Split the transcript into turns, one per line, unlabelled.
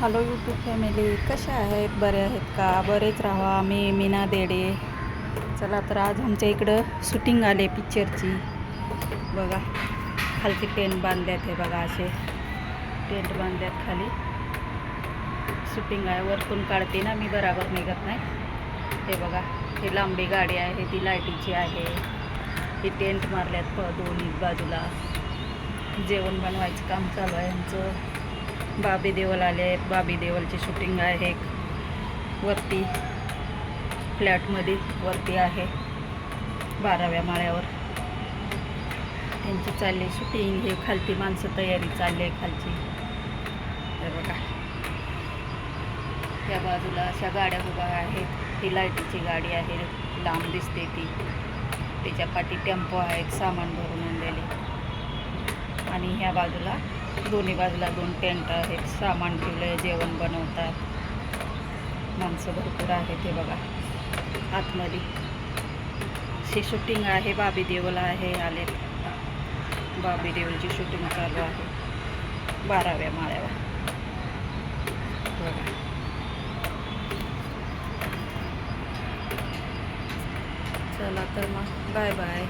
Hello YouTube family कशा आहेत? बरे आहेत का? बरेच राहा. मी मीना देडे. चला तर आज आमच्या इकडं शूटिंग आले पिक्चरची बघा खालती टेंट बांधल्यात हे बघा असे. टेंट बांधल्यात खाली. शूटिंग आहे. वरतून काढते ना मी बराबर निघत नाही. हे बघा ही लांबी गाडी आहे ती लाईटीची आहे. ही टेंट मारल्यात दोन्ही बाजूला. जेवण बनवायचं काम चालू आहे आमचं. बाबी देवल आले आहेत बाबी देवलची शूटिंग आहे. वरती फ्लॅटमध्ये वरती आहे. बाराव्या माळ्यावर. त्यांची चालली शूटिंग हे खालती माणसं तयारी चालली आहे खालची. तर बघा. त्या बाजूला अशा गाड्या उभ्या आहेत. ही लाईटीची गाडी आहे. लांब दिसते ती. त्याच्या पाठी टेम्पो आहेत. सामान भरून आणलेले. आणि ह्या बाजूला दोन्ही बाजूला दोन टेंट आहेत सामान ठेवलं आहे जेवण बनवतात. माणसं भरपूर आहेत हे बघा आतमध्ये. शी शूटिंग आहे बाबी देवल आहे आले बाबी देवलची शूटिंग चालू आहे बाराव्या माळ्यावर. बघा. चला तर मग बाय बाय